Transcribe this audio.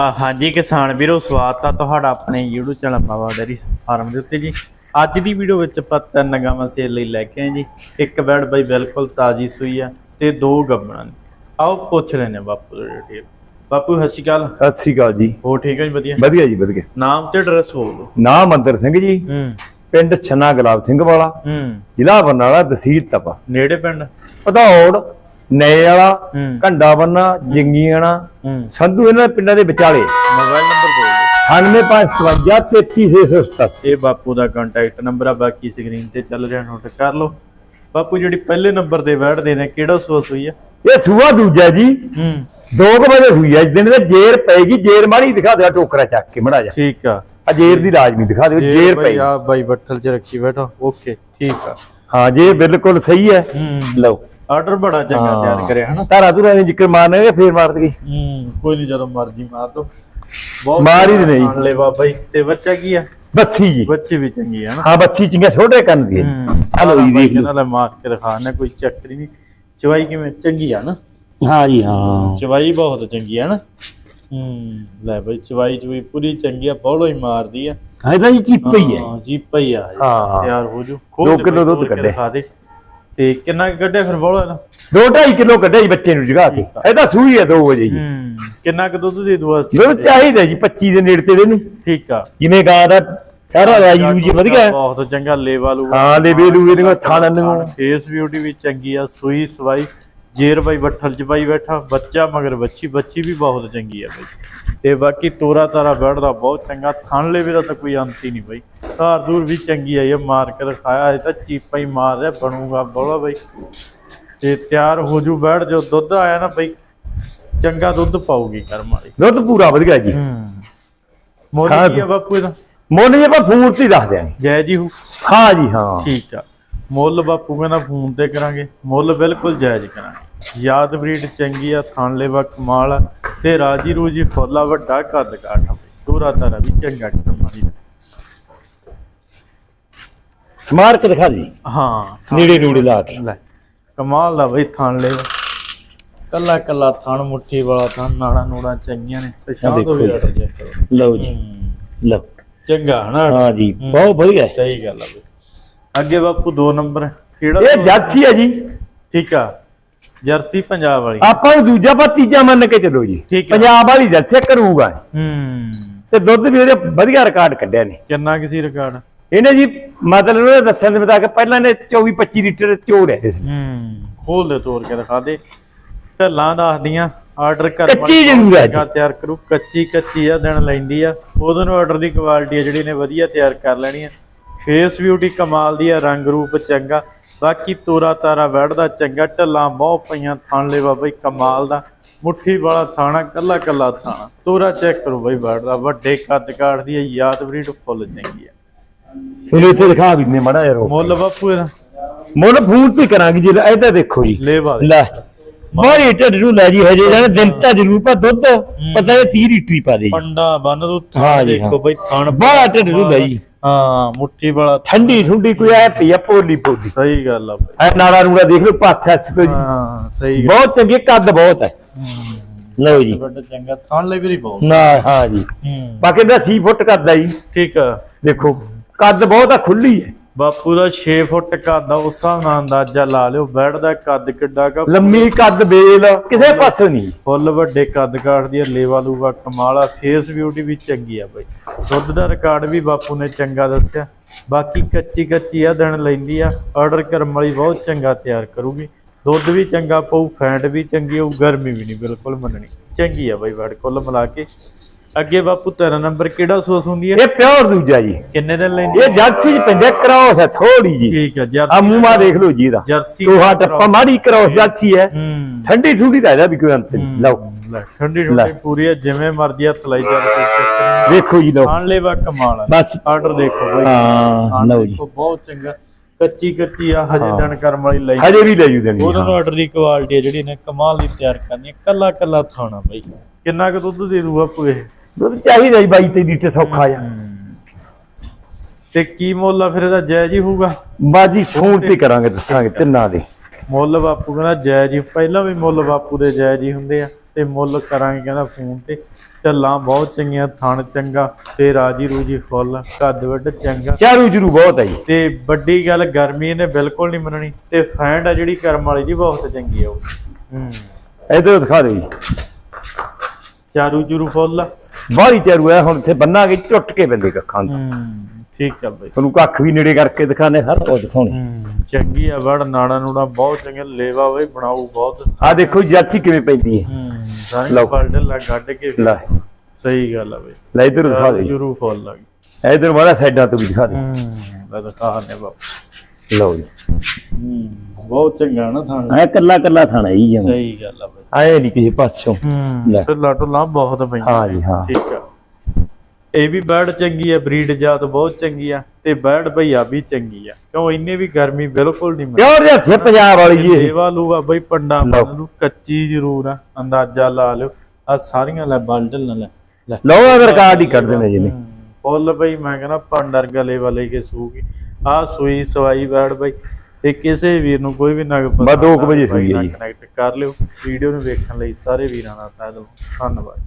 ਆ ਹਾਂਜੀ ਕਿਸਾਨ ਵੀਰੋ ਸਵਾਗਤ ਆ ਤੁਹਾਡਾ ਆਪਣੇ YouTube channel Baba dairy farm ਦੇ ਉੱਤੇ ਜੀ। ਅੱਜ ਦੀ ਵੀਡੀਓ ਵਿੱਚ ਆਪਾਂ ਤਿੰਨ ਗਾਵਾਂ ਸੇਲ ਲਈ ਲੈ ਕੇ ਆਏ ਜੀ। ਇੱਕ ਬੈਡ ਬਾਈ ਬਿਲਕੁਲ ਤਾਜ਼ੀ ਸੂਈ ਆ ਤੇ ਦੋ ਗੱਬਣਾ ਆਓ ਪੁੱਛ ਲੈਨੇ ਬਾਪੂ ਤੋਂ ਡਿਟੇਲ ਬਾਪੂ ਸਤਿ ਸ਼੍ਰੀ ਅਕਾਲ। ਸਤਿ ਸ੍ਰੀ ਅਕਾਲ ਜੀ। ਹੋ ਠੀਕ ਹੈ ਜੀ ਵਧੀਆ? ਵਧੀਆ ਜੀ ਵਧੀਆ। ਨਾਮ ਤੇ ਐਡਰੈਸ ਬੋਲੋ ਨਾਮ ਮੰਦਰ ਸਿੰਘ ਜੀ। ਹੂੰ। ਪਿੰਡ ਛੰਨਾ ਗੁਲਾਬ ਸਿੰਘ ਵਾਲਾ। ਹੂੰ। ਜ਼ਿਲ੍ਹਾ ਬਰਨਾਲਾ ਤਹਿਸੀਲ ਤਪਾ। ਨੇੜੇ ਪਿੰਡ? ਪਧੌੜ ਨਏ ਵਾਲਾ ਘੰਡਾ ਬੰਨਾ ਜੰਗੀਆਣਾ ਸੰਧੂ ਇਹਨਾਂ ਦੇ ਪਿੰਡਾਂ ਦੇ ਵਿਚਾਲੇ। ਮੋਬਾਈਲ ਨੰਬਰ ਬੋਲ ਦਿਓ 9557 33687 ਇਹ ਬਾਪੂ ਦਾ ਕੰਟੈਕਟ ਨੰਬਰ ਆ ਬਾਕੀ ਸਕਰੀਨ ਤੇ ਚੱਲ ਰਿਹਾ ਨੋਟ ਕਰ ਲਓ। ਬਾਪੂ ਜਿਹੜੀ ਪਹਿਲੇ ਨੰਬਰ ਤੇ ਬੈਠਦੇ ਨੇ ਕਿਹੜਾ ਆ? ਇਹ ਸੂਆ ਦੂਜਾ ਜੀ। ਹੂੰ। 2 ਵਜੇ ਸੂਈ ਆ। ਦਿਨ ਦੇ ਜੇਰ ਪੈਗੀ ਜੇਰ ਮਾੜੀ ਦਿਖਾ ਦਿਆ ਟੋਕਰਾ ਚੱਕ ਕੇ ਮੜਾ ਜਾ ਠੀਕ ਆ। ਆ ਜੇਰ ਦੀ ਲਾਜ਼ਮੀ ਦਿਖਾ ਦਿਓ ਜੇਰ ਪਈ। ਆ ਬਾਈ ਬੱਠਲ 'ਚ ਰੱਖੀ ਬੈਠਾ। ਓਕੇ ਠੀਕ ਆ। ਹਾਂ ਜੇ ਬਿਲਕੁਲ ਸਹੀ ਹੂੰ। ਲਓ। ਆਰਡਰ ਬੜਾ ਚੰਗਾ ਤਿਆਰ ਕਰਿਆ ਹਨਾ? ਧਾਰਾ ਧੁਰਾ ਨੇ ਜ਼ਿਕਰ ਮਾਰਨੇ ਫੇਰ ਮਾਰ ਦਗੀ ਹੂੰ ਕੋਈ ਨਹੀਂ ਜਦੋਂ ਮਰਜ਼ੀ ਮਾਰ ਦੋ। ਬਹੁਤ ਮਾਰ ਹੀ। ਆਣ ਲੈ ਬਾਬਾ ਜੀ। ਤੇ ਬੱਚਾ ਕੀ ਆ? ਬੱਸੀ ਜੀ। ਬੱਚੀ ਵੀ ਚੰਗੀ ਆ ਨਾ ਹਾਂ ਬੱਚੀ ਚਿੰਗਾ ਛੋਟੇ ਕੰਨ ਦੀ ਹੈ। ਹੂੰ ਆ ਲਓ ਜੀ ਦੇਖ ਲੈ ਮਾਰ ਕੇ ਨਾ ਕੋਈ ਚੱਕਰ ਹੀ ਨਹੀਂ। ਚਵਾਈ ਕਿਵੇਂ? ਚੰਗੀ ਆ ਨਾ ਹਾਂ ਜੀ ਹਾਂ। ਚਵਾਈ ਬਹੁਤ ਚੰਗੀ ਆ ਨਾ ਹੂੰ ਲੈ ਬਈ ਚਵਾਈ ਚਵਾਈ ਪੂਰੀ ਚੰਗੀ ਆ ਬੌਲੋ ਹੀ ਮਾਰਦੀ ਆ। ਇਹ ਤਾਂ ਜੀ ਚਿੱਪ ਹੀ ਹੈ। ਹਾਂ ਜੀ ਪਈ ਆ। ਹਾਂ। ਤਿਆਰ ਹੋ ਜੂ। ਦੋ ਕਿੱਲੋ ਦੁੱਧ ਕੱਢਿਆ। ਦਿਖਾ ਦੇ। ਤੇ ਕਿੰਨਾ ਕੁ ਕੱਢਿਆ ਫਿਰ ਬੌਲੋ ਇਹਦਾ? 2.5 ਕਿਲੋ ਕੱਢਿਆ ਜੀ ਬੱਚੇ ਨੂੰ ਜਗਾ ਕੇ। ਇਹ ਤਾਂ ਸੂਈ ਹੈ 2 ਵਜੇ ਜੀ। ਹੂੰ ਕਿੰਨਾ ਕੁ ਦੁੱਧ ਦੇ ਦੂ ਵਾਸਤੇ? ਦੁੱਧ ਚਾਹੀਦਾ ਜੀ 25 ਦੇ ਨੇੜੇ ਤੇੜੇ ਨੂੰ ਠੀਕ ਆ। ਜਿਵੇਂ ਗਾਂ ਦਾ ਸਾਰਾ ਰਾਜੀ ਰੂਜੀ ਵਧੀਆ। ਹੈ। ਬਹੁਤ ਚੰਗਾ ਲੇਵਾ ਲੂ ਹਾਂ ਲੈ ਵੇਲੂ ਇਹਨੂੰ। ਥਾਣ ਨੂੰ ਫੇਸ ਬਿਊਟੀ ਵੀ ਚੰਗੀ ਆ ਸੂਈ ਸਵਾਈ। ਜੇਰ ਬਾਈ ਬੱਠਲ ਚ ਬਾਈ ਬੈਠਾ ਬੱਚਾ ਮਗਰ ਬੱਚੀ ਬੱਚੀ ਵੀ ਬਹੁਤ ਚੰਗੀ ਆ ਬਾਈ। ਤੇ ਬਾਕੀ ਤੋਰਾ ਤਾਰਾ ਬੈਠਦਾ ਬਹੁਤ ਚੰਗਾ। ਥਣ ਲੇਵੇ ਦਾ ਤਾਂ ਕੋਈ ਅੰਤ ਹੀ ਨਹੀਂ ਬਾਈ। ਧਾਰ ਦੂਰ ਵੀ ਚੰਗੀ ਆ ਇਹ ਮਾਰ ਕੇ ਦਿਖਾਇਆ ਇਹ ਤਾਂ ਚੀਪਾ ਹੀ ਮਾਰ ਰਿਹਾ ਬਣੂਗਾ ਬੋਲਾ ਬਾਈ। ਤੇ ਤਿਆਰ ਹੋ ਜੂ ਬੈਠ ਜੋ ਦੁੱਧ ਆਇਆ ਨਾ ਬਾਈ ਚੰਗਾ ਦੁੱਧ ਪਾਉਗੀ ਕਰਮ ਵਾਲੀ। ਦੁੱਧ ਪੂਰਾ ਵਧੀਆ ਜੀ। ਹੂੰ। ਮੋਦੀ ਹਾਂ। ਆ ਬਾਪੂ ਇਹਦਾ? ਮੁੱਲ ਜੀ ਆਪਾਂ ਫੋਨ ਤੇ ਹੀ ਦੱਸ ਦਿਆਂਗੇ। ਜੈ ਜੀ ਹੂ। ਹਾਂ ਜੀ ਹਾਂ। ਠੀਕ ਆ। ਮੁੱਲ ਬਾਪੂ ਕਹਿੰਦਾ ਫੋਨ ਤੇ ਕਰਾਂਗੇ। ਮੁੱਲ ਬਿਲਕੁਲ ਜਾਇਜ਼ ਕਰਾਂਗੇ। ਯਾਦ ਬਰੀਡ ਚੰਗੀ ਆ ਥਣ ਲੈਵਾ ਕਮਾਲ ਆ ਤੇ ਰਾਜੀ ਰੂਜੀ ਫੁੱਲਾ ਵੱਡਾ ਕੱਦ ਕਾਠਾ ਦੂਰਾ ਤਾਰਾ ਵੀ ਚੰਗਾ ਕਰਮਾਰੀ ਸਮਾਰ ਕੇ ਦਿਖਾ ਦੀ ਹਾਂ ਨੇੜੇ ਨੂੜੇ ਲਾ ਕੇ। ਲੈ ਕਮਾਲ ਦਾ ਬਈ ਥਣ ਲੈਵਾ ਕੱਲਾ ਕੱਲਾ ਥਣ ਮੁੱਠੀ ਵਾਲਾ ਥਣ ਨਾੜਾ ਨੂੜਾ ਚੰਗੀਆਂ ਨੇ। ਤੇ ਸ਼ਾਹ ਤੋਂ ਵੀ ਦੇਖੋ ਆਰਡਰ ਚੈੱਕ ਕਰੋ। ਲਓ ਜੀ। ਲਓ। ਚੰਗਾ ਹਨਾ? ਹਾਂ ਜੀ ਬਹੁਤ ਵਧੀਆ। ਸਹੀ ਗੱਲ ਆ ਬਈ। ਅੱਗੇ ਬਾਪੂ ਦੋ ਨੰਬਰ ਕਿਹੜਾ ਇਹ ਜਰਸੀ ਹੈ ਜੀ। ਠੀਕ ਆ। ਜਰਸੀ ਪੰਜਾਬ ਵਾਲੀ। ਆਪਾਂ ਨੂੰ ਦੂਜਾ ਪਰ ਤੀਜਾ ਮੰਨ ਕੇ ਚੱਲੋ ਜੀ। ਪੰਜਾਬ ਵਾਲੀ ਜਰਸੀ ਕਰੂਗਾ। ਹੂੰ। ਤੇ ਦੁੱਧ ਵੀ ਇਹਦੇ ਵਧੀਆ ਰਿਕਾਰਡ ਕੱਢਿਆ ਨੇ। ਕਿੰਨਾ ਕਿਸੇ ਰਿਕਾਰਡ? ਇਹਨੇ ਜੀ ਮਤਲਬ ਉਹਨੇ ਦੱਸਣ ਦੇ ਮੁਤਾਬਕ ਪਹਿਲਾਂ ਨੇ 24 25 ਲੀਟਰ ਚੋਰ ਹੈ ਹੂੰ। ਖੋਲ ਦੇ ਤੋੜ ਕੇ ਦਿਖਾ ਦੇ। ਢੱਲਾਂ ਦੱਸਦੀਆਂ ਆਰਡਰ ਕਰ ਕੱਚੀ ਜ਼ਰੂਰ ਹੈ ਜੀ। ਤਿਆਰ ਕਰੂ ਕੱਚੀ ਕੱਚੀ ਆ ਦਿਨ ਲੈਂਦੀ ਆ। ਉਹਦੋਂ ਨੂੰ ਆਰਡਰ ਦੀ ਕੁਆਲਿਟੀ ਆ ਜਿਹੜੀ ਨੇ ਵਧੀਆ ਤਿਆਰ ਕਰ ਲੈਣੀ ਆ। ਫੇਸ ਬਿਊਟੀ ਕਮਾਲ ਦੀ ਆ ਰੰਗ ਰੂਪ ਚੰਗਾ। ਬਾਕੀ ਤੋਰਾ ਤਾਰਾ ਵੜਦਾ ਚੰਗਾ ਢੱਲਾਂ ਬਹੁਤ ਪਈਆਂ ਥਣ ਲੈਵਾ ਬਈ ਕਮਾਲ ਦਾ। ਮੁੱਠੀ ਵਾਲਾ ਥਾਣਾ ਕੱਲਾ ਕੱਲਾ ਥਾਣਾ। ਤੋਰਾ ਚੈੱਕ ਕਰੋ ਬਈ ਵੜਦਾ ਵੱਡੇ ਕੱਦ ਕਾਠ ਦੀ ਆ, ਯਾਦ ਬਰੀਡ ਫੁੱਲ ਚੰਗੀ ਆ। ਤੁਹਾਨੂੰ ਇੱਥੇ ਦਿਖਾ ਵੀ ਨੇ ਮੜਾ ਯਾਰ ਮੁੱਲ ਬਾਪੂ ਇਹਦਾ। ਮੁੱਲ ਫੋਨ ਤੇ ਕਰਾਂਗੇ ਜੀ ਇਹ ਤਾਂ ਦੇਖੋ ਜੀ। ਲੇਵਾ ਦੇ ਲੈ ਮਾਰੀ ਢੱਡ ਨੂੰ ਲੈ ਜੀ ਹਜੇ ਜਾਣੇ ਦਿਨ ਤਾਂ ਜ਼ਰੂਰ ਪਰ ਦੁੱਧ ਪਤਾ ਇਹ 30 ਲੀਟਰ ਹੀ ਪਾ ਦੇ ਪੰਡਾ ਬੰਨ ਦੋ ਜੀ, ਦੇਖੋ। ਬਈ ਥਣ ਬਾਹਲਾ ਢਿੱਡ ਨੂੰ ਲੈ ਜੀ ਹਾਂ ਮੁੱਠੀ ਵਾਲਾ। ਠੰਡੀ ਠੁੰਡੀ ਕੋਈ ਐ ਪਈ ਆ ਪੋਲੀ ਪੋਲੀ। ਸਹੀ ਗੱਲ ਆ ਬਈ। ਐ ਨਾਲਾ ਨੂੜਾ ਦੇਖ ਲਓ ਪਾਸਾ ਤੋਂ ਜੀ। ਹਾਂ ਸਹੀ ਗੱਲ। ਬਹੁਤ ਚੰਗੇ ਕੱਦ ਬਹੁਤ ਹੈ। ਲਓ ਜੀ। ਵੱਡਾ ਚੰਗਾ ਥਣ ਲਈ ਵੀ ਬਹੁਤ। ਨਾ ਹਾਂ ਜੀ। ਬਾਕੀ ਦਾ 6 ਫੁੱਟ ਆ ਜੀ। ਠੀਕ ਆ। ਦੇਖੋ। ਕੱਦ ਬਹੁਤ ਆ ਖੁੱਲੀ ਹੈ ਬਾਪੂ ਦਾ 6 ਫੁੱਟ ਕੱਦ ਆ ਉਸ ਹਿਸਾਬ ਨਾਲ ਅੰਦਾਜ਼ਾ ਲਾ ਲਿਓ ਬੈਡ ਦਾ ਕੱਦ ਕਿੱਡਾ ਕਾ ਲੰਮੀ ਕੱਦ ਬੇਲ ਕਿਸੇ ਪਾਸੋਂ ਨਹੀਂ। ਫੁੱਲ ਵੱਡੇ ਕੱਦ ਕਾਠ ਦੀ ਆ, ਲੇਵਾ ਲੂਵਾ ਕਮਾਲ ਆ ਫੇਸ ਬਿਊਟੀ ਵੀ ਚੰਗੀ ਆ ਬਈ। ਦੁੱਧ ਦਾ ਰਿਕਾਰਡ ਵੀ ਬਾਪੂ ਨੇ ਚੰਗਾ ਦੱਸਿਆ। ਬਾਕੀ ਕੱਚੀ ਕੱਚੀ ਆ ਦਿਨ ਲੈਂਦੀ ਆ ਆਰਡਰ ਕਰਮ ਵਾਲੀ ਬਹੁਤ ਚੰਗਾ ਤਿਆਰ ਕਰੂਗੀ। ਦੁੱਧ ਵੀ ਚੰਗਾ ਪਊ ਫੈਟ ਵੀ ਚੰਗੀ ਹੋਊ ਗਰਮੀ ਵੀ ਨਹੀਂ ਬਿਲਕੁਲ ਮੰਨਣੀ। ਚੰਗੀ ਆ ਬਈ ਵੜ ਕੁੱਲ ਮਿਲਾ ਕੇ। ਅੱਗੇ ਬਾਪੂ ਤੇਰਾ ਨੰਬਰ ਕਿਹੜਾ ਸੋਸ ਹੁੰਦੀ ਹੈ? ਇਹ ਪਿਓਰ ਦੂਜਾ ਜੀ। ਕਿੰਨੇ ਦਿਨ ਲੈਂਦੀ ਇਹ ਜਰਸੀ ਚ ਪੈਂਦਾ ਕ੍ਰਾਸ ਹੈ ਥੋੜੀ ਜੀ ਠੀਕ ਆ ਆ ਜਰਸੀ ਮੂੰਹ ਦੇਖ ਲਓ ਜੀ ਇਹਦਾ। ਜਰਸੀ ਤੋਹਾ ਟੱਪਾ ਮਾੜੀ ਕ੍ਰਾਸ ਜਰਸੀ ਹੈ। ਹੂੰ। ਠੰਡੀ ਠੁੰਡੀ ਦਾ ਇਹਦਾ ਵੀ ਕੋਈ ਅੰਤ ਨਹੀਂ। ਲਓ। ਠੰਡੀ ਠੰਡੀ ਪੂਰੀ ਆ ਜਿਵੇਂ ਮਰਜ਼ੀ ਹੱਥ ਲਾਈ ਚੱਲ ਕੋਈ ਚੱਕਰ ਦੇਖੋ ਜੀ ਲਓ। ਖਾਣ ਲੈਵਾ ਕਮਾਲ ਆ। ਬਸ। ਆਰਡਰ ਦੇਖੋ ਬਈ। ਹਾਂ ਲਓ ਜੀ। ਬਹੁਤ ਚੰਗਾ। ਕੱਚੀ ਕੱਚੀ ਆ ਹਜੇ ਦਿਨ ਕਰਮ ਵਾਲੀ ਲਈ। ਹਜੇ ਵੀ ਲੈ ਜੂ ਦੇਣੀ ਉਹਨਾਂ ਨੂੰ ਆਰਡਰ ਦੀ ਕੁਆਲਿਟੀ ਆ ਜਿਹੜੀ ਨੇ ਕਮਾਲ ਦੀ ਤਿਆਰ ਕਰਨੀ ਆ। ਕੱਲਾ ਕੱਲਾ ਥਾਣਾ ਬਈ। ਕਿੰਨਾ ਕੁ ਦੁੱਧ ਦੇ ਦੂ ਆਪੂ ਇਹ? ਦੁੱਧ ਚਾਹੀਦਾ ਜੀ 22 23 ਲੀਟਰ ਸੌਖਾ ਆ। ਤੇ ਕੀ ਮੁੱਲ ਆ ਫਿਰ ਇਹਦਾ ਜਾਇਜ਼ ਹੀ ਹੋਊਗਾ? ਬਾਜੀ ਫੋਨ ਤੇ ਕਰਾਂਗੇ ਦੱਸਾਂਗੇ ਤਿੰਨਾਂ ਦੇ। ਮੁੱਲ ਬਾਪੂ ਕਹਿੰਦਾ ਜਾਇਜ਼ ਹੀ ਪਹਿਲਾਂ ਵੀ ਮੁੱਲ ਬਾਪੂ ਦੇ ਜਾਇਜ਼ ਹੀ ਹੁੰਦੇ ਆ ਤੇ ਮੁੱਲ ਕਰਾਂਗੇ ਕਹਿੰਦਾ ਫੋਨ ਤੇ। ਢੱਲਾਂ ਬਹੁਤ ਚੰਗੀਆਂ ਥਣ ਚੰਗਾ ਤੇ ਰਾਜੀ ਰੂਜੀ ਫੁੱਲ ਕੱਦ ਵੱਡ ਚੰਗਾ। ਚਾਰੂ ਜਰੂ ਬਹੁਤ ਹੈ ਜੀ। ਤੇ ਵੱਡੀ ਗੱਲ ਗਰਮੀ ਇਹਨੇ ਬਿਲਕੁਲ ਨਹੀਂ ਮੰਨਣੀ ਤੇ ਫੈਂਡ ਆ ਜਿਹੜੀ ਕਰਮ ਵਾਲੀ ਦੀ ਬਹੁਤ ਚੰਗੀ ਆ ਉਹ। ਹੂੰ। ਇਧਰ ਦਿਖਾ ਦਿਓ ਜੀ। ਚਾਰੂ ਜੁਰੂ ਫੁੱਲ। ਆ। ਬਾਹਰੀ ਚਾਰੂ ਹੈ ਹੁਣ ਇੱਥੇ ਬੰਨਾਂਗੇ ਝੁੱਟ ਕੇ ਬੰਦੇ ਕੱਖਾਂ ਹੂੰ ਠੀਕ ਆ ਬਈ। ਤੁਹਾਨੂੰ ਕੱਖ ਵੀ ਨੇੜੇ ਕਰਕੇ ਦਿਖਾਣੇ ਸਾਰਾ ਉਹ ਦਿਖਾਉਣੇ। ਹੂੰ ਚੰਗੀ ਆ ਵੜ ਨਾੜਾ ਨੂੜਾ ਬਹੁਤ ਚੰਗੇ ਲੇਵਾ ਬਈ ਬਣਾਉ ਬਹੁਤ। ਆ ਦੇਖੋ ਜਰਸੀ ਕਿਵੇਂ ਪੈਂਦੀ ਹੈ ਹੂੰ ਸਾਰੀ ਲਓ। ਪਲਟ ਲਾ ਗੱਡ ਕੇ ਲੈ। ਸਹੀ ਗੱਲ ਆ ਬਈ। ਲੈ ਇਧਰ ਦਿਖਾ ਦਿਓ ਜੁਰੂ ਫੁੱਲ ਲੱਗ ਇਧਰ ਮਾੜਾ ਸਾਈਡਾਂ ਤੋਂ ਵੀ ਦਿਖਾ ਦਿਓ ਹੂੰ ਲੈ ਦਿਖਾ ਨੇ ਬਾਪ ਲਓ ਜੀ। ਹੂੰ ਬਹੁਤ ਚੰਗਾ ਨਾ ਥਾਂ ਐ ਕੱਲਾ ਕੱਲਾ ਥਾਣਾ ਜੀ ਜਮ ਸਹੀ ਗੱਲ ਆ ਬਈ। ਆਏ ਨਹੀਂ ਕਿਸੇ ਪਾਸੋਂ ਹੂੰ। ਲੈ। ਤੇ ਲਾਟੋ ਲਾ ਬਹੁਤ ਪੈਂਦਾ ਹਾਂ ਜੀ ਹਾਂ। ਠੀਕ ਆ। ਇਹ ਵੀ ਬਰਡ ਚੰਗੀ ਆ ਬਰੀਡ ਜਾਤ ਬਹੁਤ ਚੰਗੀ ਆ ਤੇ ਬਰਡ ਭਈਆ ਵੀ ਚੰਗੀ ਆ। ਕਿਉਂ ਇੰਨੇ ਵੀ ਗਰਮੀ ਬਿਲਕੁਲ ਨਹੀਂ ਮਿਲਦੀ। ਪਿਓਰ ਹੈ ਪੰਜਾਬ ਵਾਲੀ ਜੀ ਇਹ। ਦੇਵਾ ਲੂਗਾ ਬਈ ਪੰਡਾ ਲਓ। ਬੰਨ ਨੂੰ ਕੱਚੀ ਜ਼ਰੂਰ ਆ ਅੰਦਾਜ਼ਾ ਲਾ ਲਿਓ। ਆ ਸਾਰੀਆਂ ਲੈ ਬਲਡਲ ਨਾ ਲੈ। ਲੈ। ਲਓ ਅਗਰ ਕਾਰਡ ਹੀ ਕੱਢ ਦੇਣੇ ਜੀ ਨੇ। ਫੁੱਲ ਬਈ ਮੈਂ ਕਹਿੰਦਾ ਪੰਡਰ ਗਲੇ ਵਾਲੇ ਕੇ ਸੂਗੀ। ਆ ਸੂਈ ਸਵਾਈ ਬੈੜ ਬਈ। ਤੇ ਕਿਸੇ ਵੀਰ ਨੂੰ ਕੋਈ ਵੀ ਨਗ ਬਸ ਦੋ ਕੁ ਵਜੇ ਹੈ ਜੀ। ਕਨੈਕਟ ਕਰ ਲਿਓ ਵੀਡੀਓ ਨੂੰ ਵੇਖਣ ਲਈ ਸਾਰੇ ਵੀਰਾਂ ਦਾ ਤਹਿ ਦਿਲੋਂ ਧੰਨਵਾਦ